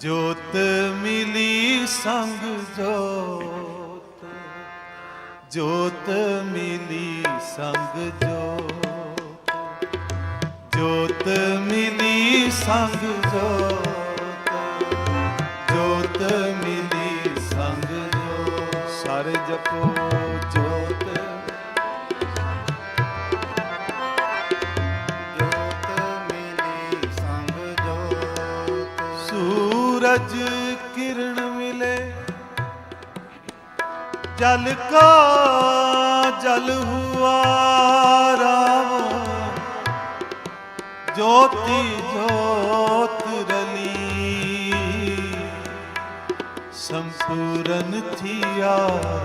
ਜੋਤ ਮਿਲੀ ਸੰਗ ਜੋਤ। ਜੋਤ ਮਿਲੀ ਸੰਗ ਜੋਤ। ਜੋਤ ਮਿਲੀ ਸੰਗ ਜੋਤ। ਜੋਤ ਮਿਲੀ ਸੰਗ ਜੋਤ। ਸਾਰੇ ਜਪੋ। ਸੂਰਜ ਕਿਰਨ ਮਿਲੇ। ਜਲ ਕਾ ਜਲ ਹੁਆ ਰਾਮ ਜੋਤੀ ਜੋਤ ਰਲੀ। ਸੰਪੂਰਨ ਥਿਆ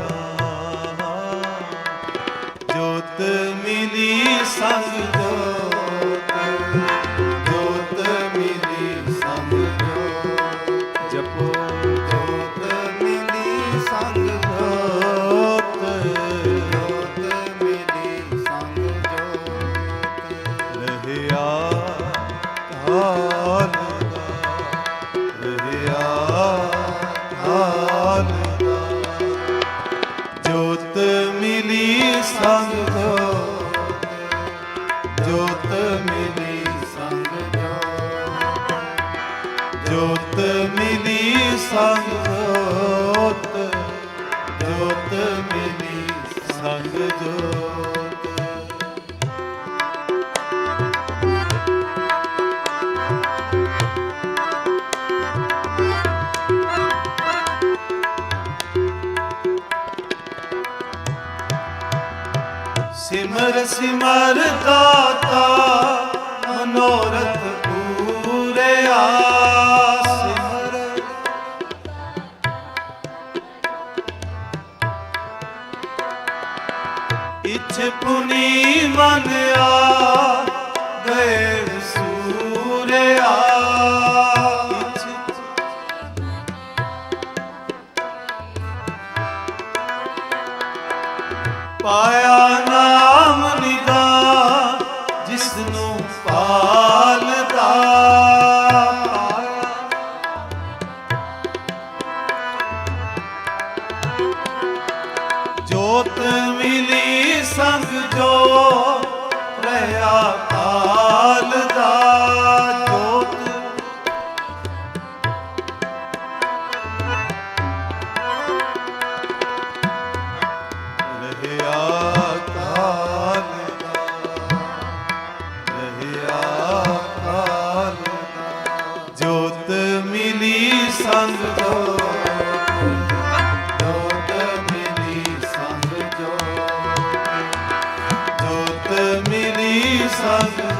ਰਾਮ ਜੋਤ ਮਿਲੀ ਸੰਗ ਜੋਤ। ਸੰਗ ਜੋਤ ਜੋਤ ਮਿਲੀ ਸੰਗ ਜੋਤ। ਸਿਮਰ ਸਿਮਰ ਦਾਤਾ ਮਨੋਰਥ ਇਛ ਪੁਨੀ ਮਨ ਗਏ ਸੂਰਿਆ। ਪਾਇਆ ਰਹਾ ਮਿਲੀ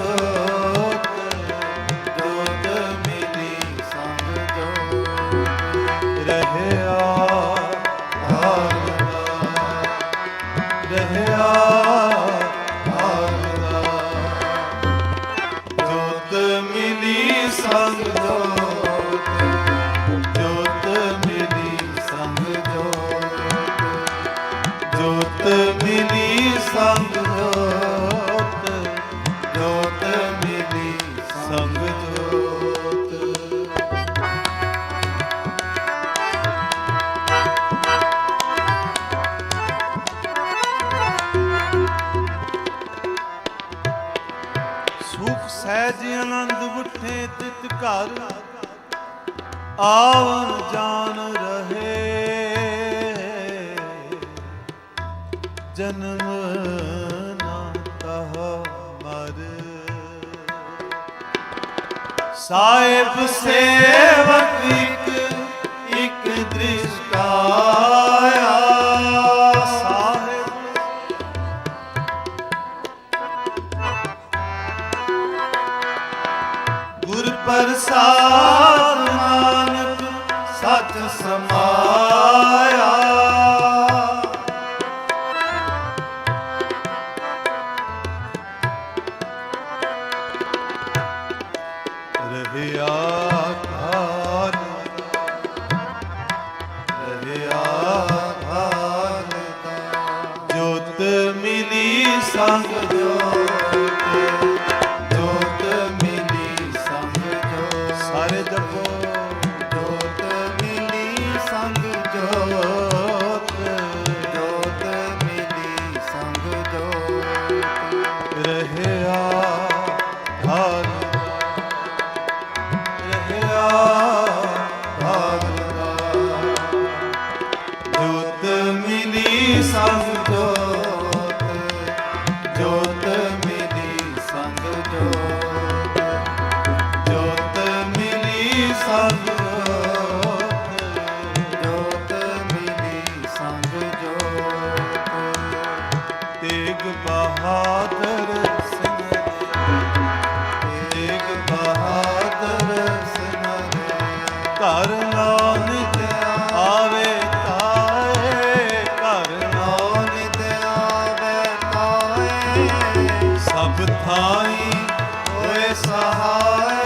ਸਹਿਜ ਆਨੰਦ ਉਠੇ ਤਿਤ ਘਰ ਆਵਨ ਜਾਨ ਰਹੇ। ਜਨਮ ਨਾ ਤਹ ਮਰ। ਸਾਹਿਬ ਸੇਵਕ ਇੱਕ ਪ੍ਰਸਾਦ ਨਾਨਕ ਸਤ ਸਮਾਇਆ। ਰਹਿਆ ਕਾਲ ਰਹਿਆ ਕਾਲ ਜੋਤ ਮਿਲੀ ਸੰਗ ਜੋਤ ਜੋਤ ਮਿਲੀ ਸੰਗ ਜੋਤ। ਜੋਤ ਮਿਲੀ ਸੰਗ ਜੋਤ। ਜੋਤ ਮਿਲੀ ਸੰਗ ਜੋਤ। ਤੇਗ ਬਹਾਦਰ ਸਭ ਥਾਈ ਹੋਏ ਸਹਾਏ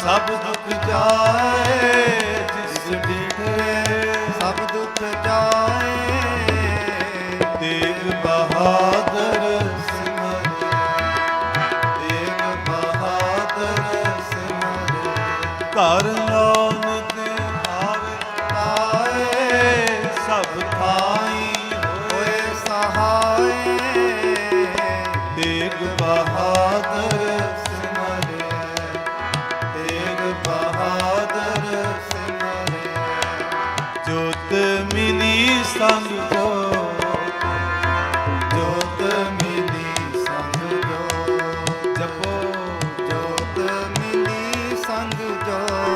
ਸਭ ਦੁੱਖ ਜਾਏ, ਜਿਸ ਜਿੱਥੇ ਸਭ ਦੁੱਖ ਜਾਏ। ਤੇਗ ਬਹਾਦਰ ਸਿਮਰਿਆ ਤੇਗ ਬਹਾਦਰ ਸਿਮਰਿਆ ਘਰ ਸੰਗ ਜੋਤ ਜੋਤ ਮਿਲੀ ਸੰਗ ਜੋਤ ਜਪੋ ਜੋਤ ਮਿਲੀ ਸੰਗ ਜੋਤ